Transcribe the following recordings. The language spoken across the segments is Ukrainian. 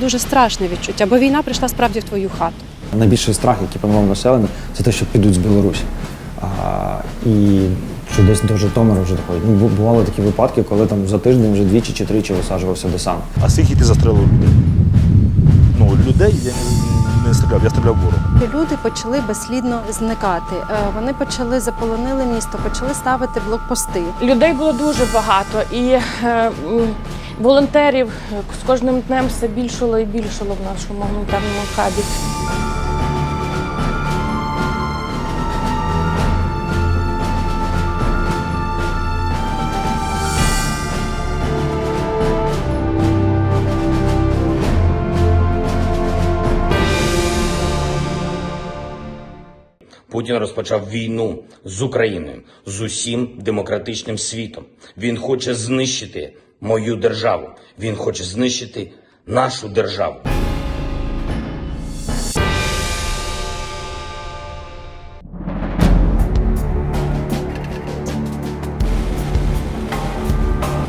дуже страшне відчуття, бо війна прийшла справді в твою хату. Найбільший страх, який панував населення, це те, що підуть з Білорусі. А, і що десь до Житомира вже доходять. Ну, бу- бували такі випадки, коли там за тиждень вже двічі чи тричі висаджувався десант. А скільки ти застрелив людей? Ну, людей я не, не стріляв, я стріляв ворога. Люди почали безслідно зникати. Е, Вони почали заполонили місто, почали ставити блокпости. Людей було дуже багато, і е, м, волонтерів е, з кожним днем все більшало і більшало в нашому гуманітарному хабі. Путін розпочав війну з Україною, з усім демократичним світом. Він хоче знищити мою державу. Він хоче знищити нашу державу.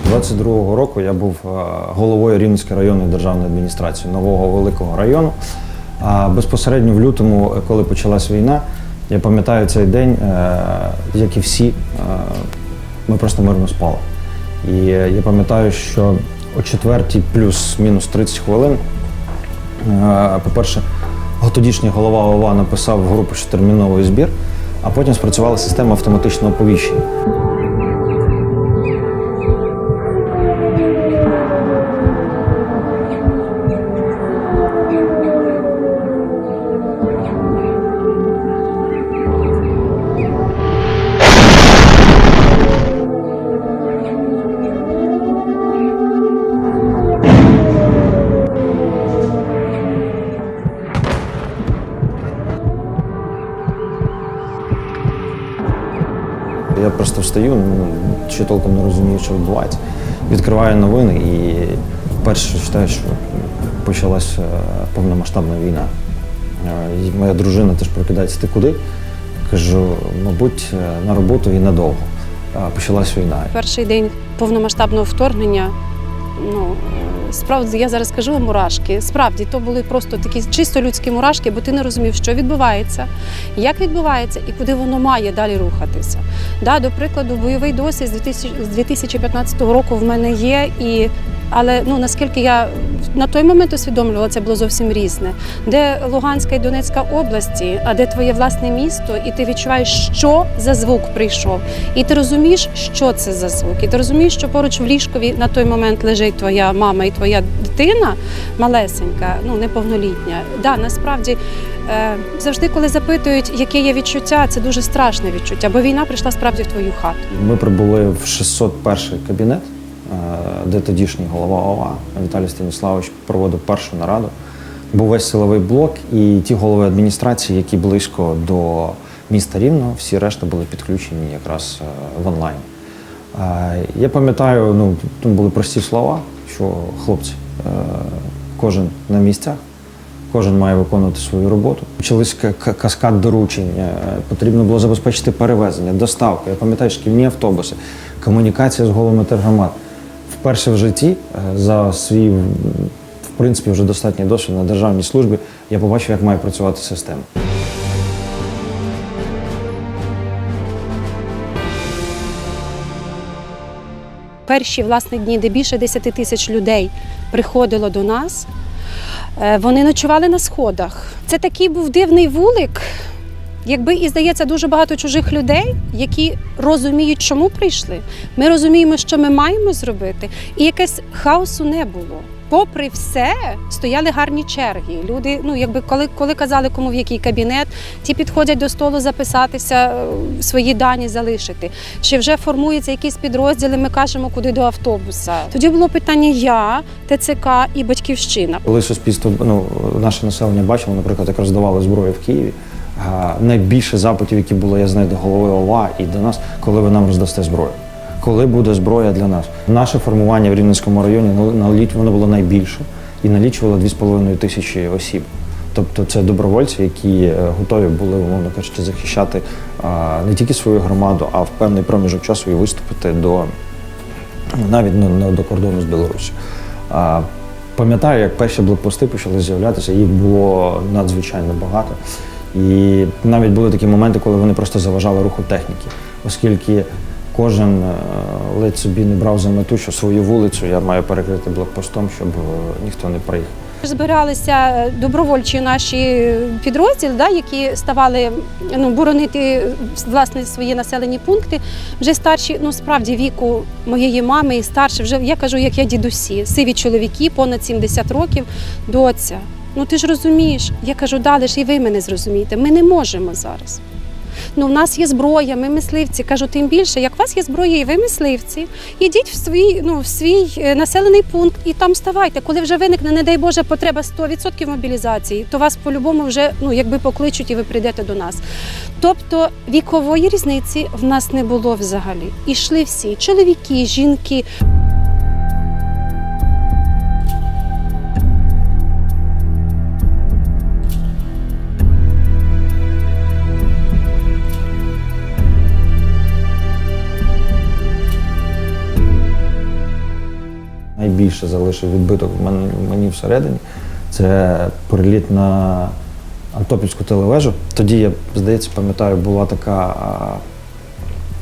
З 22-го року я був е, головою Рівненської районної державної адміністрації нового великого району. А безпосередньо в лютому, е, коли почалась війна, я пам'ятаю цей день, е, як і всі, ми просто мирно спали. І е, я пам'ятаю, що о четвертій плюс-мінус 30 хвилин, е, по-перше, тодішній голова ОВА написав в групу, що терміновий збір, а потім спрацювала система автоматичного оповіщення. Ще толком не розумію, що відбувається. Відкриваю новини і перше, читаю, що почалась е, повномасштабна війна. Е, І моя дружина теж прокидається, ти куди? Кажу, мабуть, е, на роботу і надовго. А Почалась війна. Перший день повномасштабного вторгнення. Ну е, справді я зараз кажу мурашки. Справді то були просто такі чисто людські мурашки, бо ти не розумів, що відбувається, як відбувається і куди воно має далі рухатися. Да, до прикладу, бойовий досвід з 2000 з 2015 року в мене є, і але ну наскільки я на той момент усвідомлювала, це було зовсім різне. Де Луганська і Донецька області, а де твоє власне місто, і ти відчуваєш, що за звук прийшов. І ти розумієш, що це за звук. І ти розумієш, що поруч в ліжкові на той момент лежить твоя мама і твоя дитина малесенька, ну неповнолітня. Да, насправді е, завжди, коли запитують, яке є відчуття, це дуже страшне відчуття, бо війна прийшла справді в твою хату. Ми прибули в 601 кабінет, де тодішній голова ОВА Віталій Станіславович проводив першу нараду. Був весь силовий блок, і ті голови адміністрації, які близько до міста Рівного, всі решта були підключені якраз е, в онлайн. Е, Я пам'ятаю, ну там були прості слова, що хлопці, е, кожен на місцях, Кожен має виконувати свою роботу. Почались каскад доручень. Потрібно було забезпечити перевезення, доставку. Я пам'ятаю шкільні автобуси, комунікація з головами тергромад. Вперше в житті е, за свій в принципі вже достатній досвід на державній службі я побачив, як має працювати система. перші власне дні, де більше 10 тисяч людей приходило до нас, е, вони ночували на сходах. Це такий був дивний вулик. Якби і здається дуже багато чужих людей, які розуміють, чому прийшли. Ми розуміємо, що ми маємо зробити, і якесь хаосу не було. Попри все, стояли гарні черги. Люди, ну якби коли, коли казали, кому в який кабінет, ті підходять до столу записатися, е, свої дані залишити. Чи вже формуються якісь підрозділи, ми кажемо, куди до автобуса. Тоді було питання я, ТЦК і батьківщина. Коли суспільство, ну наше населення бачило, наприклад, як роздавали зброю в Києві. Найбільше запитів, які було, я знаю, до голови ОВА і до нас, коли ви нам роздасте зброю. Коли буде зброя для нас? Наше формування в Рівненському районі воно було найбільше і налічувало 2,5 тисячі осіб. Тобто це добровольці, які е, готові були, умовно кажучи, захищати не тільки свою громаду, а в певний проміжок часу і виступити до навіть ну, до кордону з Білорусі. Пам'ятаю, як перші блокпости почали з'являтися, їх було надзвичайно багато. І навіть були такі моменти, коли вони просто заважали руху техніки, оскільки кожен е, ледь собі не брав за мету, що свою вулицю я маю перекрити блокпостом, щоб е, ніхто не проїхав. Збиралися добровольчі наші підрозділи, да, які ставали ну, боронити власне свої населені пункти. Вже старші, ну справді віку моєї мами і старші, вже я кажу, як я дідусі, сиві чоловіки, понад 70 років, доця. Ну ти ж розумієш, я кажу, далі ж і ви мене зрозумієте. Ми не можемо зараз. Ну, в нас є зброя, ми мисливці. Кажу, тим більше, як у вас є зброя, і ви мисливці, ідіть в свій, ну, в свій е, населений пункт і там ставайте. Коли вже виникне, не дай Боже, потреба 100% мобілізації, то вас по-любому вже ну, якби покличуть і ви прийдете до нас. Тобто вікової різниці в нас не було взагалі. Ішли всі чоловіки, жінки. Найбільше залишив відбиток мені всередині. Це приліт на Антопівську телевежу. Тоді я, здається, пам'ятаю, була така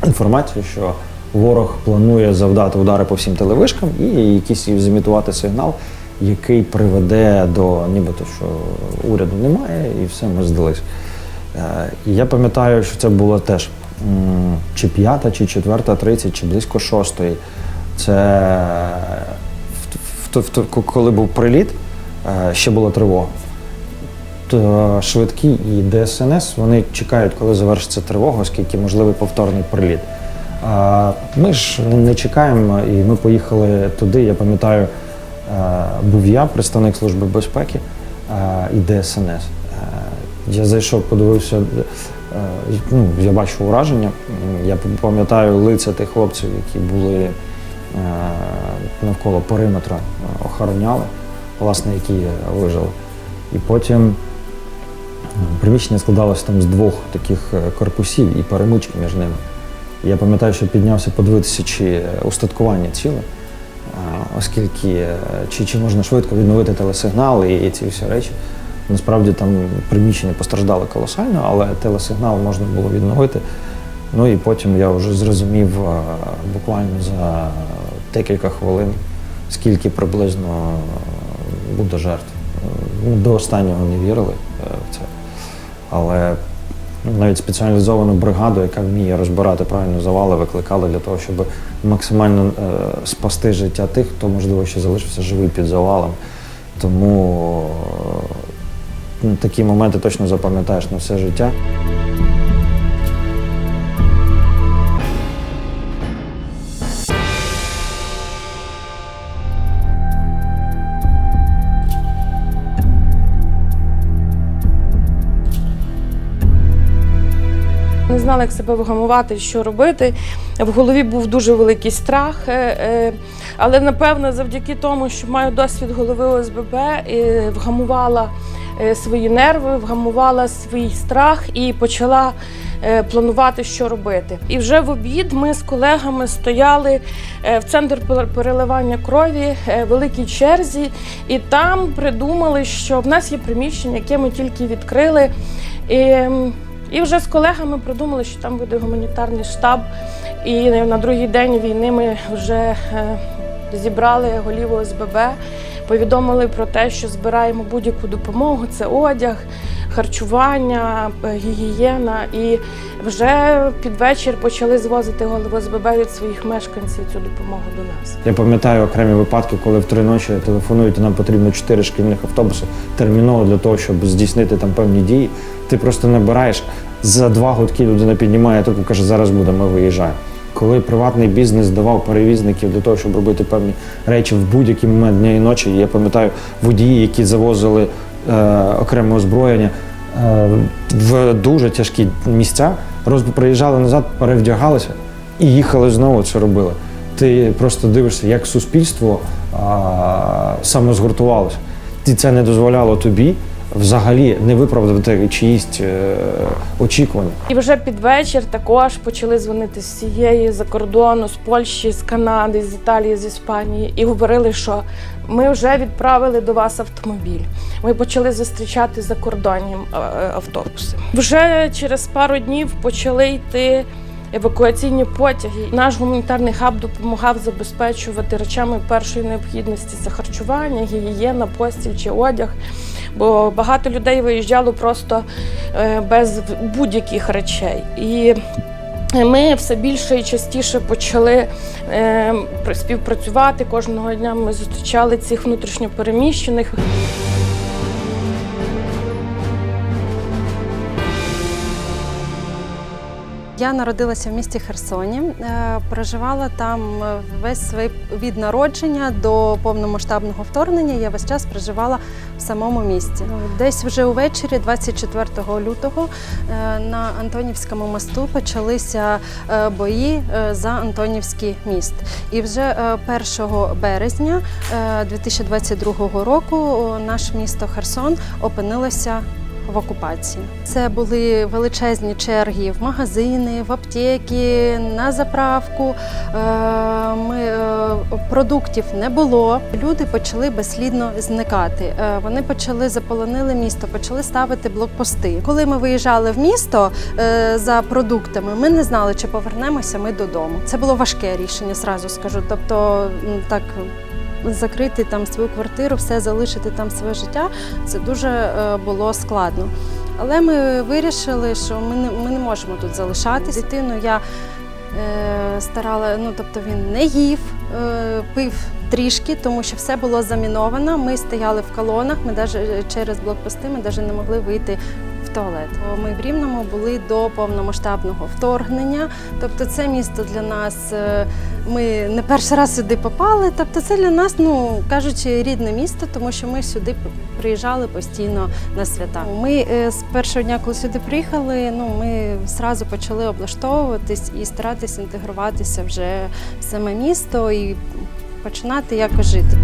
інформація, що ворог планує завдати удари по всім телевишкам і якийсь зімітувати сигнал, який приведе до нібито, що уряду немає, і все, ми здались. Е, я пам'ятаю, що це було теж чи п'ята, чи четверта, тридцять, чи близько шостої. Це коли був приліт, е, ще була тривога. То швидкі і ДСНС вони чекають, коли завершиться тривога, оскільки можливий повторний приліт. Ми ж не чекаємо, і ми поїхали туди. Я пам'ятаю, е, був я, представник Служби безпеки е, і ДСНС. Я зайшов, подивився, ну, я бачу ураження. Я пам'ятаю лиця тих хлопців, які були навколо периметра, е, охороняли, власне, які вижили. І потім приміщення складалося там з двох таких е, корпусів і перемички між ними. Я пам'ятаю, що піднявся подивитися, чи устаткування ціле, оскільки е, чи, чи можна швидко відновити телесигнал і, і ці всі речі. Насправді там приміщення постраждали колосально, але телесигнал можна було відновити. Ну і потім я вже зрозумів е, буквально за декілька хвилин, скільки приблизно буде жертв. Ну, до останнього не вірили е, в це. Але ну, навіть спеціалізовану бригаду, яка вміє розбирати правильно завали, викликали для того, щоб максимально е, спасти життя тих, хто, можливо, ще залишився живий під завалом. Тому е, такі моменти точно запам'ятаєш на все життя. Не знала, як себе вгамувати, що робити. В голові був дуже великий страх. е, е, Але напевно, завдяки тому, що маю досвід голови ОСББ, вгамувала е, свої нерви, вгамувала свій страх і почала планувати, що робити. І вже в обід ми з колегами стояли в центр пер- переливання крові, в великій черзі, і там придумали, що в нас є приміщення, яке ми тільки відкрили. І, і вже з колегами придумали, що там буде гуманітарний штаб. І на другий день війни ми вже е, зібрали голів ОСББ, повідомили про те, що збираємо будь-яку допомогу. Це одяг, харчування, е, гігієна. І вже під вечір почали звозити голови ОСББ від своїх мешканців цю допомогу до нас. Я пам'ятаю окремі випадки, коли в три ночі телефонують, і нам потрібно чотири шкільних автобуси терміново для того, щоб здійснити там певні дії. Ти просто набираєш за два гудки людина піднімає трубку, каже, зараз буде, ми виїжджаємо. Коли приватний бізнес давав перевізників для того, щоб робити певні речі в будь-який момент дня і ночі, я пам'ятаю водії, які завозили е, окреме озброєння е, в дуже тяжкі місця, роз, приїжджали назад, перевдягалися і їхали знову це робили. Ти просто дивишся, як суспільство а, саме згуртувалося. І це не дозволяло тобі взагалі не виправдати чиїсь е, очікування. І вже під вечір також почали дзвонити з цієї за кордону, з Польщі, з Канади, з Італії, з Іспанії, і говорили, що ми вже відправили до вас автомобіль. Ми почали зустрічати за кордоном е, автобуси. Вже через пару днів почали йти. Евакуаційні потяги. Наш гуманітарний хаб допомагав забезпечувати речами першої необхідності це харчування, гігієна, постіль чи одяг. Бо багато людей виїжджало просто е, без будь-яких речей. І ми все більше і частіше почали е, співпрацювати. Кожного дня ми зустрічали цих внутрішньопереміщених. Я народилася в місті Херсоні, е, проживала там е, весь свій від народження до повномасштабного вторгнення. Я весь час проживала самому місті. Ну, Десь вже увечері, 24 лютого, е, на Антонівському мосту почалися е, бої е, за Антонівський міст. І вже е, 1 березня е, 2022 року наш місто Херсон опинилося в окупації. Це були величезні черги в магазини, в аптеки, на заправку. Е, Ми, е, продуктів не було. Люди почали безслідно зникати. Е, Вони почали заполонили місто, почали ставити блокпости. Коли ми виїжджали в місто за продуктами, ми не знали, чи повернемося ми додому. Це було важке рішення, зразу скажу. Тобто, так закрити там свою квартиру, все залишити там своє життя, це дуже е, було складно. Але ми вирішили, що ми не, ми не можемо тут залишатись. Дитину я е, старала, ну тобто він не їв, е, пив трішки, тому що все було заміновано. Ми стояли в колонах, ми навіть через блокпости ми навіть не могли вийти. Туалет. Ми в Рівному були до повномасштабного вторгнення. Тобто, це місто для нас. е, Ми не перший раз сюди попали. Тобто, це для нас, ну кажучи, рідне місто, тому що ми сюди приїжджали постійно на свята. Ми е, з першого дня, коли сюди приїхали, ну ми зразу почали облаштовуватись і старатись інтегруватися вже в саме місто і починати якось жити.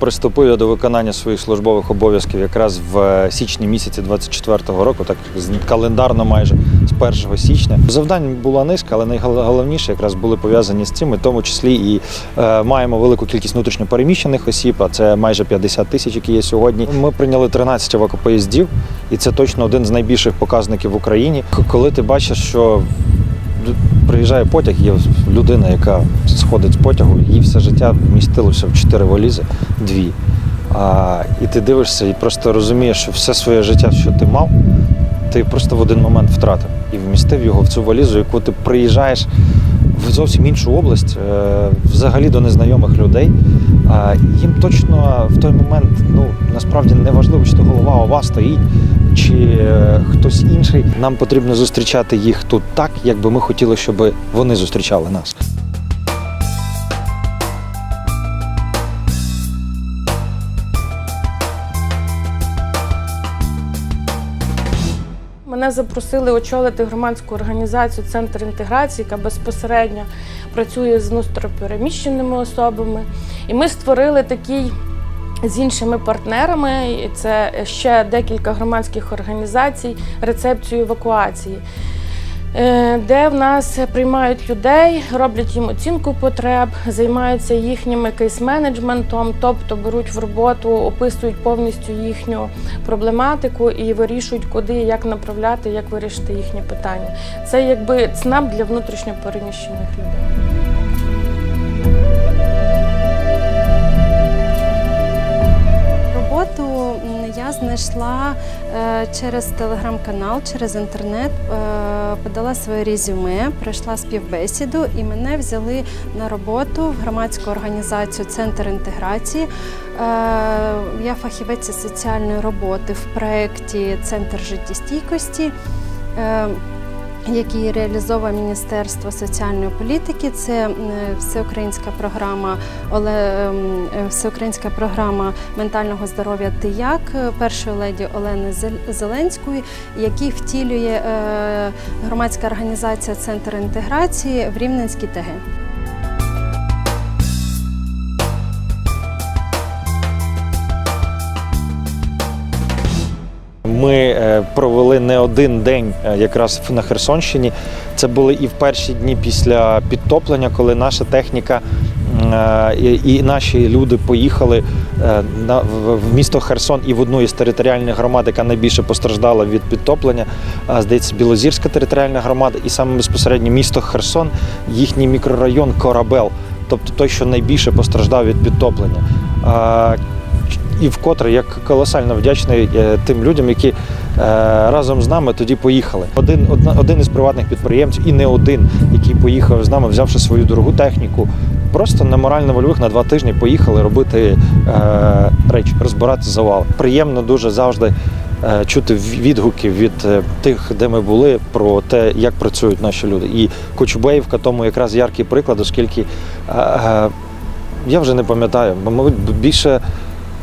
Приступив я до виконання своїх службових обов'язків якраз в січні місяці 24-го року, так календарно майже з 1 січня. Завдань була низка, але найголовніше якраз були пов'язані з цим, і в тому числі і е, маємо велику кількість внутрішньопереміщених осіб, а це майже 50 тисяч, які є сьогодні. Ми прийняли 13 евакопоїздів, і це точно один з найбільших показників в Україні. Коли ти бачиш, що приїжджає потяг, є людина, яка сходить з потягу, їй все життя вмістилося в чотири валізи, дві. А, і ти дивишся і просто розумієш, що все своє життя, що ти мав, ти просто в один момент втратив і вмістив його в цю валізу, яку ти приїжджаєш в зовсім іншу область, е, взагалі до незнайомих людей. Їм точно в той момент ну насправді не важливо, чи то голова ОВА стоїть, чи е, хтось інший. Нам потрібно зустрічати їх тут так, як би ми хотіли, щоб вони зустрічали нас. Мене запросили очолити громадську організацію Центр інтеграції, яка безпосередньо працює з внутрішньопереміщеними особами. І ми створили такий з іншими партнерами. Це ще декілька громадських організацій, рецепцію евакуації. е, Де в нас приймають людей, роблять їм оцінку потреб, займаються їхнім кейс-менеджментом, тобто беруть в роботу, описують повністю їхню проблематику і вирішують, куди як направляти, як вирішити їхні питання. Це якби ЦНАП для внутрішньо переміщених людей. Я знайшла е, через телеграм-канал, через інтернет, е, подала своє резюме, пройшла співбесіду і мене взяли на роботу в громадську організацію Центр інтеграції. Е, Я фахівець соціальної роботи в проєкті Центр життєстійкості. Який реалізовує Міністерство соціальної політики, це всеукраїнська програма Оле ем, всеукраїнська програма ментального здоров'я «Ти як» першої леді Олени Зел- Зеленської, які втілює е, громадська організація Центр інтеграції в Рівненській ТГ. Ми е, провели не один день е, якраз на Херсонщині. Це були і в перші дні після підтоплення, коли наша техніка е, і, наші люди поїхали в, місто Херсон і в одну із територіальних громад, яка найбільше постраждала від підтоплення. Здається, Білозірська територіальна громада, і саме безпосередньо місто Херсон, їхній мікрорайон Корабел, тобто той, що найбільше постраждав від підтоплення. І вкотре я колосально вдячний е, тим людям, які е, разом з нами тоді поїхали. Один, один із приватних підприємців, і не один, який поїхав з нами, взявши свою дорогу техніку, просто на морально-вольових на два тижні поїхали робити е, речі, розбирати завал. Приємно дуже завжди е, чути відгуки від е, тих, де ми були, про те, як працюють наші люди. І Кочубеївка тому якраз яркий приклад, оскільки е, е, я вже не пам'ятаю, мабуть, більше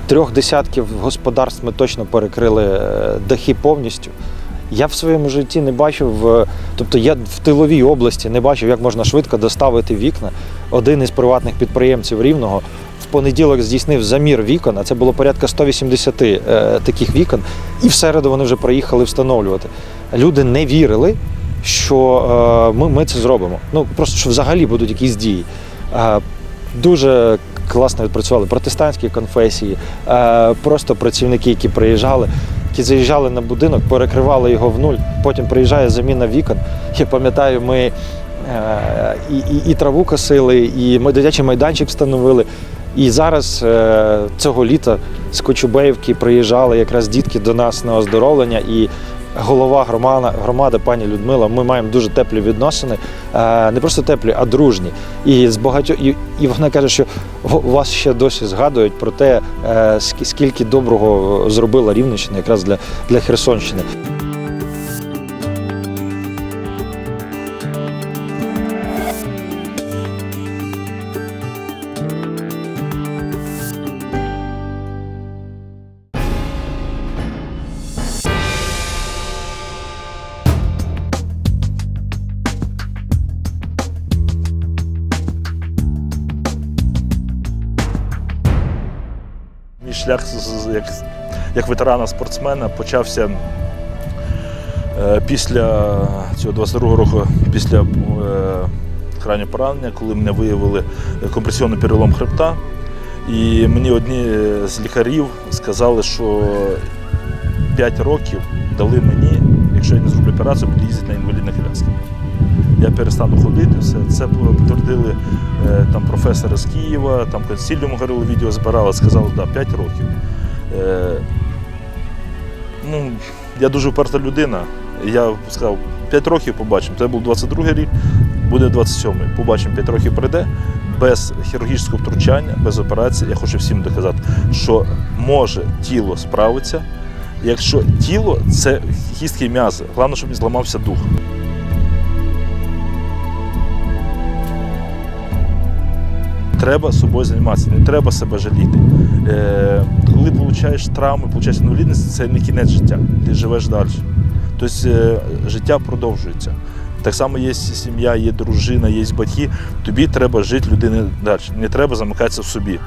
трьох десятків господарств ми точно перекрили е, дахи повністю. Я в своєму житті не бачив, е, тобто я в тиловій області не бачив, як можна швидко доставити вікна. Один із приватних підприємців Рівного в понеділок здійснив замір вікон, а це було порядка 180 е, таких вікон, і в середу вони вже приїхали встановлювати. Люди не вірили, що е, ми, ми це зробимо. Ну просто що взагалі будуть якісь дії. Е, Дуже класно відпрацювали протестантські конфесії, е, просто працівники, які приїжджали, які заїжджали на будинок, перекривали його в нуль. Потім приїжджає заміна вікон. Я пам'ятаю, ми е, і, і, і траву косили, і ми дитячий майданчик встановили. І зараз е, цього літа з Кочубеївки приїжджали якраз дітки до нас на оздоровлення. І голова громада, громади пані Людмила, ми маємо дуже теплі відносини, е, не просто теплі, а дружні. І з багатьох і, вона каже, що вас ще досі згадують про те, е, скільки доброго зробила Рівненщина якраз для, для Херсонщини. Як ветерана спортсмена почався е, після цього 22 року, після е, крайнього поранення, коли мене виявили компресійний перелом хребта. І мені одні з лікарів сказали, що 5 років дали мені, якщо я не зроблю операцію, буду їздити на інвалідних колясках. Я перестану ходити, все. Це підтвердили е, там професори з Києва, там консиліум говорили, відео збирали, сказали, да, 5 років. Ну, я дуже вперта людина. Я сказав, 5 років побачимо. Це був 22 рік, буде 27-й. Побачимо, 5 років прийде. Без хірургічного втручання, без операції. Я хочу всім доказати, що може тіло справитися. Якщо тіло це кістки і м'язи, головне, щоб не зламався дух. Треба собою займатися, не треба себе жаліти. Е, коли отримуєш травми, отримуєш інвалідність, це не кінець життя. Ти живеш далі. Тобто е, життя продовжується. Так само є сім'я, є дружина, є батьки. Тобі треба жити людини далі. Не треба замикатися в собі.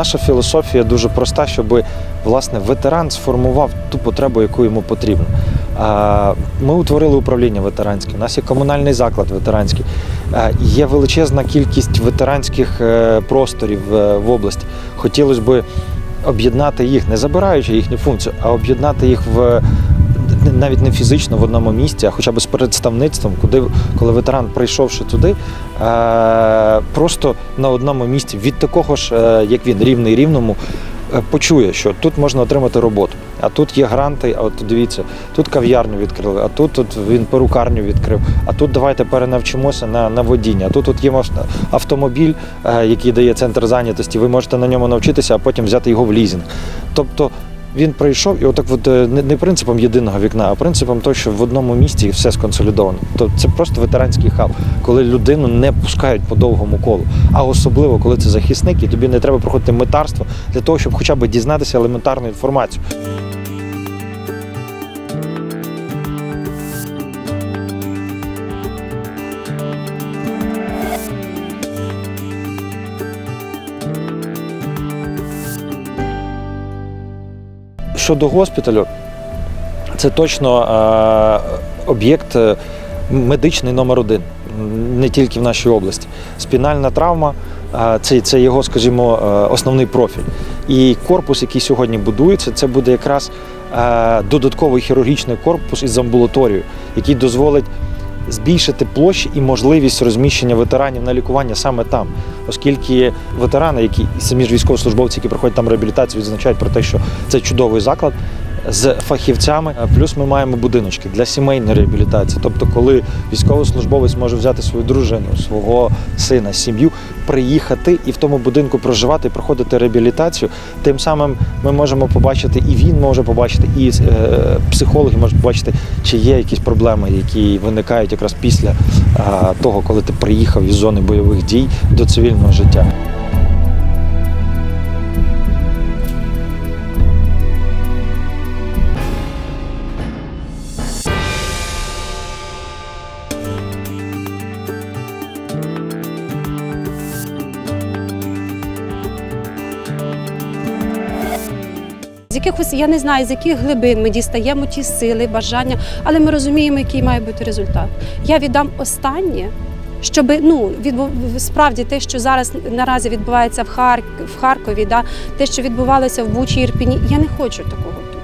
Наша філософія дуже проста, щоб власне ветеран сформував ту потребу, яку йому потрібно. Ми утворили управління ветеранське. У нас є комунальний заклад ветеранський. Є величезна кількість ветеранських е, просторів е, в області. Хотілося б об'єднати їх, не забираючи їхню функцію, а об'єднати їх в навіть не фізично в одному місці, а хоча б з представництвом, куди коли ветеран прийшовши туди, просто на одному місці від такого ж, е, як він, рівний рівному, е, почує, що тут можна отримати роботу, а тут є гранти, а от дивіться, тут кав'ярню відкрили, а тут, тут він перукарню відкрив, а тут давайте перенавчимося на, на водіння. А тут, тут є автомобіль, е, який дає центр зайнятості. Ви можете на ньому навчитися, а потім взяти його в лізинг. Тобто він прийшов і отак, от е, не, принципом єдиного вікна, а принципом того, що в одному місці все сконсолідовано. То це просто ветеранський хаб, коли людину не пускають по довгому колу. А особливо, коли це захисник, і тобі не треба проходити метарство для того, щоб хоча б дізнатися елементарну інформацію. Щодо госпіталю, це точно е, об'єкт е, медичний номер один, не тільки в нашій області. Спінальна травма е, це, це його, скажімо, е, основний профіль. І корпус, який сьогодні будується, це буде якраз е, додатковий хірургічний корпус із амбулаторією, який дозволить збільшити площі і можливість розміщення ветеранів на лікування саме там, оскільки ветерани, які самі ж військовослужбовці, які проходять там реабілітацію, відзначають про те, що це чудовий заклад. З фахівцями, плюс ми маємо будиночки для сімейної реабілітації. Тобто, коли військовослужбовець може взяти свою дружину, свого сина, сім'ю, приїхати і в тому будинку проживати, проходити реабілітацію, тим самим ми можемо побачити, і він може побачити, і е, психологи можуть побачити, чи є якісь проблеми, які виникають якраз після е, того, коли ти приїхав із зони бойових дій до цивільного життя. Якихось я не знаю, з яких глибин ми дістаємо ті сили, бажання, але ми розуміємо, який має бути результат. Я віддам останнє, щоб ну відбу... справді те, що зараз наразі відбувається в Хар... в Харкові, да, те, що відбувалося в Бучі Ірпіні, я не хочу такого тут.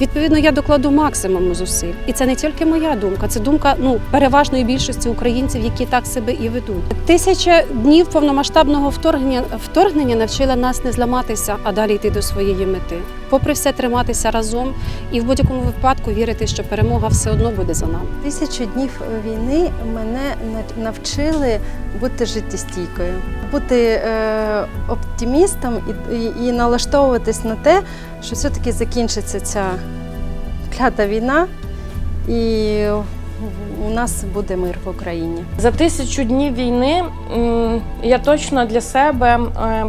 Відповідно, я докладу максимум зусиль, і це не тільки моя думка, це думка ну переважної більшості українців, які так себе і ведуть. Тисяча днів повномасштабного вторгнення вторгнення навчила нас не зламатися, а далі йти до своєї мети. Попри все, триматися разом і в будь-якому випадку вірити, що перемога все одно буде за нами. Тисячу днів війни мене на- навчили бути життєстійкою, бути е, оптимістом і, і, і налаштовуватись на те, що все-таки закінчиться ця клята війна, і у нас буде мир в Україні. За тисячу днів війни я точно для себе е,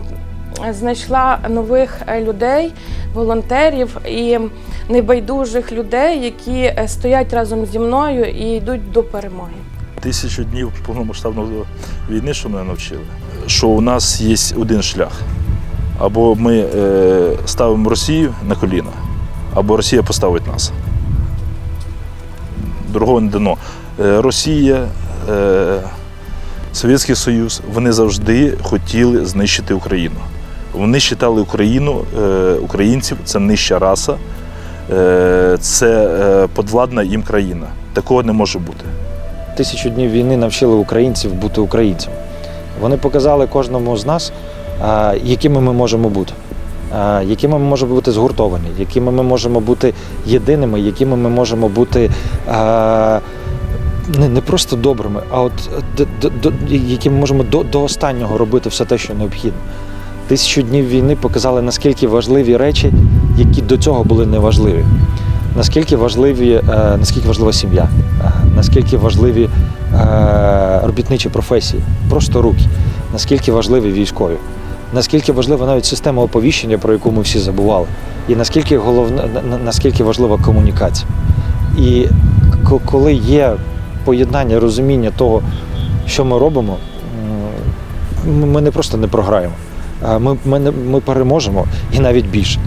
знайшла нових е, людей, волонтерів і небайдужих людей, які е, стоять разом зі мною і йдуть до перемоги. Тисячу днів повномасштабної війни, що мене навчили, що у нас є один шлях. Або ми е, ставимо Росію на коліна, або Росія поставить нас. Другого не дано. Росія, Совєтський Союз, вони завжди хотіли знищити Україну. Вони вважали Україну, е, українців це нижча раса, е, це е, подвладна їм країна. Такого не може бути. Тисячу днів війни навчили українців бути українцями. Вони показали кожному з нас, якими ми можемо бути, якими ми можемо бути згуртовані, якими ми можемо бути єдиними, якими ми можемо бути не, просто добрими, а от д- д- д- які ми можемо до, до останнього робити все те, що необхідно. Тисячу днів війни показали, наскільки важливі речі, які до цього були неважливі. Наскільки важливі, е, наскільки важлива сім'я, е, наскільки важливі е, робітничі професії, просто руки, наскільки важливі військові, наскільки важлива навіть система оповіщення, про яку ми всі забували, і наскільки головне, на- на- наскільки важлива комунікація. І коли є поєднання розуміння того, що ми робимо, ми не просто не програємо. Ми, ми, ми переможемо і навіть більше.